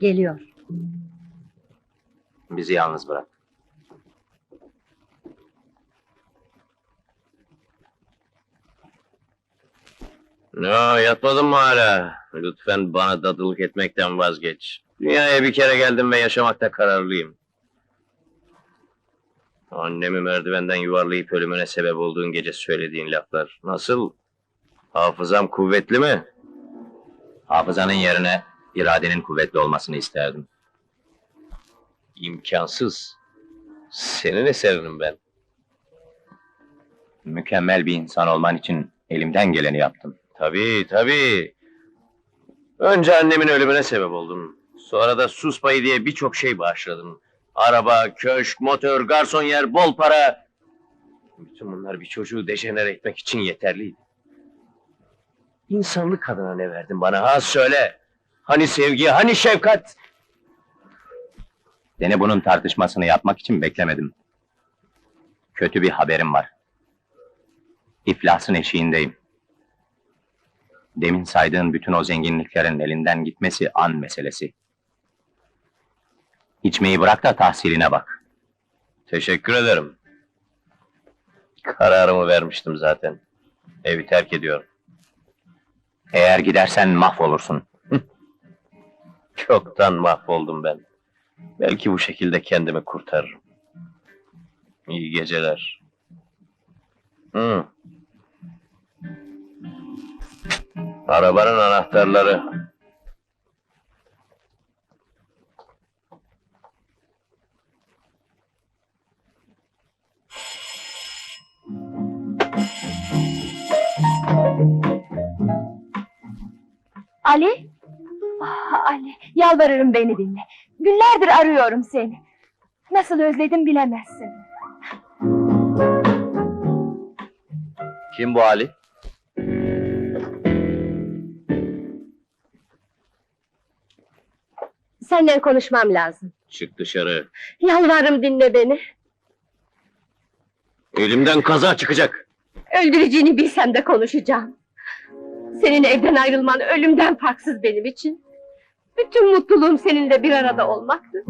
Geliyor. Bizi yalnız bırak. Ne yatmadın mı hala? Lütfen bana dadılık etmekten vazgeç. Dünyaya bir kere geldim ve yaşamakta kararlıyım. Annemi merdivenden yuvarlayıp ölümüne sebep olduğun gece söylediğin laflar. Nasıl? Hafızam kuvvetli mi? Hafızanın yerine iradenin kuvvetli olmasını isterdim. İmkansız. Senin eserinim ben. Mükemmel bir insan olman için elimden geleni yaptım. Tabii tabii. Önce annemin ölümüne sebep oldum. Sonra da sus payı diye birçok şey bağışladım. Araba, köşk, motor, garson yer, bol para. Bütün bunlar bir çocuğu dejenere etmek için yeterliydi. İnsanlık adına ne verdin bana ha söyle. Hani sevgi, hani şefkat? Seni bunun tartışmasını yapmak için beklemedim. Kötü bir haberim var. İflasın eşiğindeyim. Demin saydığın bütün o zenginliklerin elinden gitmesi an meselesi. İçmeyi bırak da tahsiline bak. Teşekkür ederim. Kararımı vermiştim zaten. Evi terk ediyorum. Eğer gidersen mahvolursun. Çoktan mahvoldum ben. Belki bu şekilde kendimi kurtarırım. İyi geceler. Hı. Arabanın anahtarları. Ali? Ah, Ali, yalvarırım beni dinle. Günlerdir arıyorum seni. Nasıl özledim bilemezsin. Kim bu Ali? Seninle konuşmam lazım. Çık dışarı. Yalvarırım dinle beni. Elimden kaza çıkacak. Öldüreceğini bilsem de konuşacağım. Senin evden ayrılman ölümden farksız benim için. Bütün mutluluğum seninle bir arada olmaktı.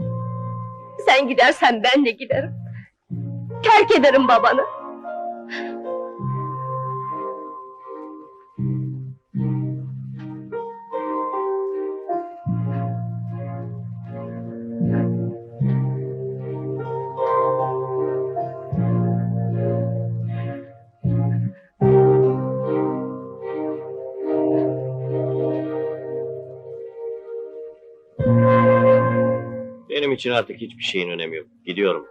Sen gidersen ben de giderim. Terk ederim babanı. Benim için artık hiçbir şeyin önemi yok. Gidiyorum.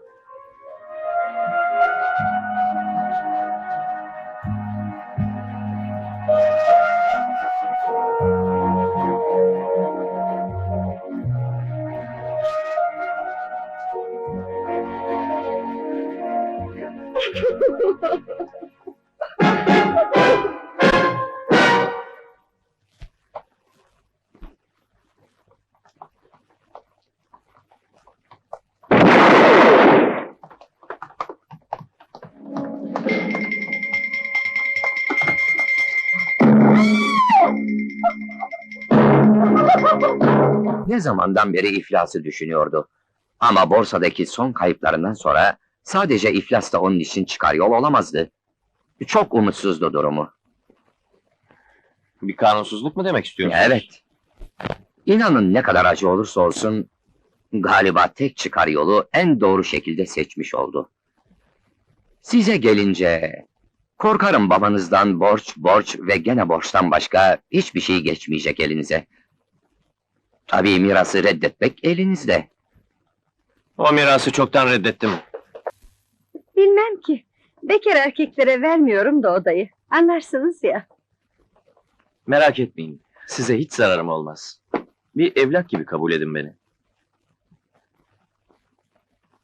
Ne zamandan beri iflası düşünüyordu. Ama borsadaki son kayıplarından sonra sadece iflas da onun için çıkar yol olamazdı. Çok umutsuzdu durumu. Bir kanunsuzluk mu demek istiyorsun? Evet. İnanın ne kadar acı olursa olsun galiba tek çıkar yolu en doğru şekilde seçmiş oldu. Size gelince korkarım babanızdan borç, borç ve gene borçtan başka hiçbir şey geçmeyecek elinize. Tabii mirası reddetmek elinizde. O mirası çoktan reddettim. Bilmem ki. Bekar erkeklere vermiyorum da odayı. Anlarsınız ya. Merak etmeyin. Size hiç zararım olmaz. Bir evlat gibi kabul edin beni.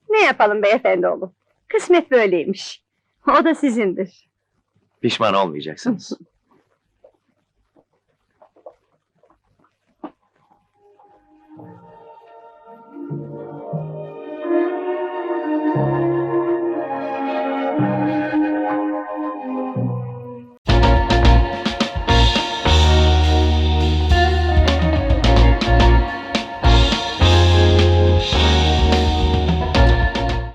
Ne yapalım beyefendi oğlum? Kısmet böyleymiş. O da sizindir. Pişman olmayacaksınız.